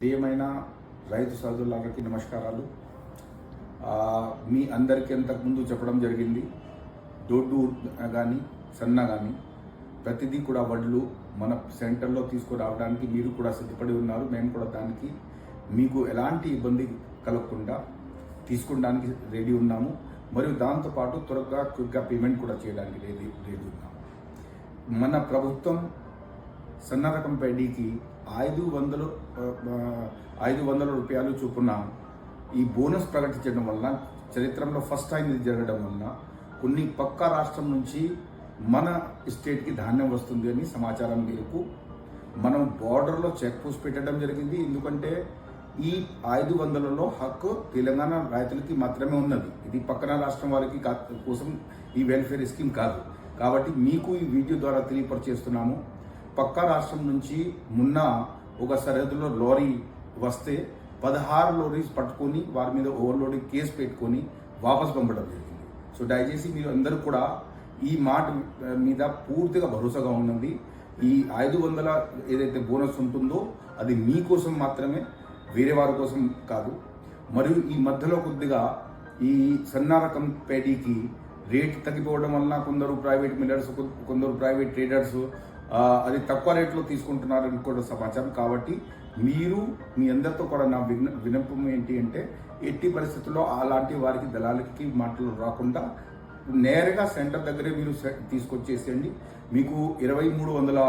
ప్రియమైన రైతు సోదరులందరికీ నమస్కారాలు. మీ అందరికీ అంతకుముందు చెప్పడం జరిగింది దొడ్డు కానీ సన్న కానీ ప్రతిదీ కూడా వడ్లు మన సెంటర్లో తీసుకురావడానికి మీరు కూడా సిద్ధపడి ఉన్నారు. మేము కూడా దానికి మీకు ఎలాంటి ఇబ్బంది కలగకుండా తీసుకోవడానికి రెడీ ఉన్నాము. మరియు దాంతోపాటు త్వరగా క్విక్గా పేమెంట్ కూడా చేయడానికి రెడీ రెడీ ఉన్నాము. మన ప్రభుత్వం సన్న రకం పెడీకి ఐదు వందలు ఐదు వందల రూపాయలు చొప్పున ఈ బోనస్ ప్రకటించడం వలన చరిత్రలో ఫస్ట్ టైం ఇది జరగడం వలన కొన్ని పక్క రాష్ట్రం నుంచి మన స్టేట్కి ధాన్యం వస్తుంది అని సమాచారం మేరకు మనం బార్డర్లో చెక్ పోస్ట్ పెట్టడం జరిగింది. ఎందుకంటే ఈ ఐదు వందలలో హక్కు తెలంగాణ రైతులకి మాత్రమే ఉన్నది. ఇది పక్కన రాష్ట్రం వారికి కా- కోసం ఈ వెల్ఫేర్ స్కీమ్ కాదు. కాబట్టి మీకు ఈ వీడియో ద్వారా తెలియపరిచేస్తున్నాము. పక్క రాష్ట్రం నుంచి మొన్న ఒక సరిహద్దులో లారీ వస్తే పదహారు లారీస్ పట్టుకొని వారి మీద ఓవర్లోడింగ్ కేసు పెట్టుకొని వాపస్ పంపడం జరిగింది. సో దయచేసి మీరు అందరూ కూడా ఈ మాట మీద పూర్తిగా భరోసాగా ఉన్నది ఈ ఐదు వందల ఏదైతే బోనస్ ఉంటుందో అది మీకోసం మాత్రమే వేరే వారి కోసం కాదు. మరియు ఈ మధ్యలో కొద్దిగా ఈ సన్న రకం పేడీకి రేట్ తగ్గిపోవడం వలన కొందరు ప్రైవేట్ మిల్లర్స్ కొందరు ప్రైవేట్ ట్రేడర్స్ అది తక్కువ రేట్లో తీసుకుంటున్నారని కూడా సమాచారం. కాబట్టి మీరు మీ అందరితో కూడా నా విన వినపం ఏంటి అంటే ఎట్టి పరిస్థితుల్లో అలాంటి వారికి దళాలకి మాటలు రాకుండా నేరుగా సెంటర్ దగ్గరే మీరు తీసుకొచ్చేసేయండి. మీకు ఇరవై మూడు వందల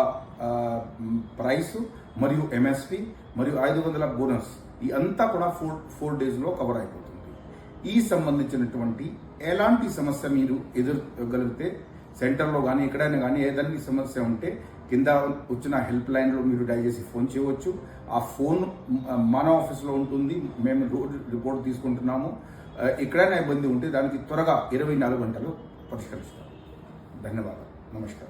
ప్రైస్ మరియు ఎంఎస్పి మరియు ఐదు వందల బోనస్ ఈ అంతా కూడా ఫోర్ ఫోర్ డేస్లో కవర్ అయిపోతుంది. ఈ సంబంధించినటువంటి ఎలాంటి సమస్య మీరు ఎదుర్కోగలిగితే సెంటర్లో కానీ ఎక్కడైనా కానీ ఏదైనా సమస్య ఉంటే కింద వచ్చిన హెల్ప్ లైన్లో మీరు డై చేసి ఫోన్ చేయవచ్చు. ఆ ఫోన్ మన ఆఫీస్లో ఉంటుంది. మేము రోజు రిపోర్ట్ తీసుకుంటున్నాము. ఎక్కడైనా ఇబ్బంది ఉంటే దానికి త్వరగా ఇరవై నాలుగు గంటలు పరిష్కరిస్తాం. ధన్యవాదాలు. నమస్కారం.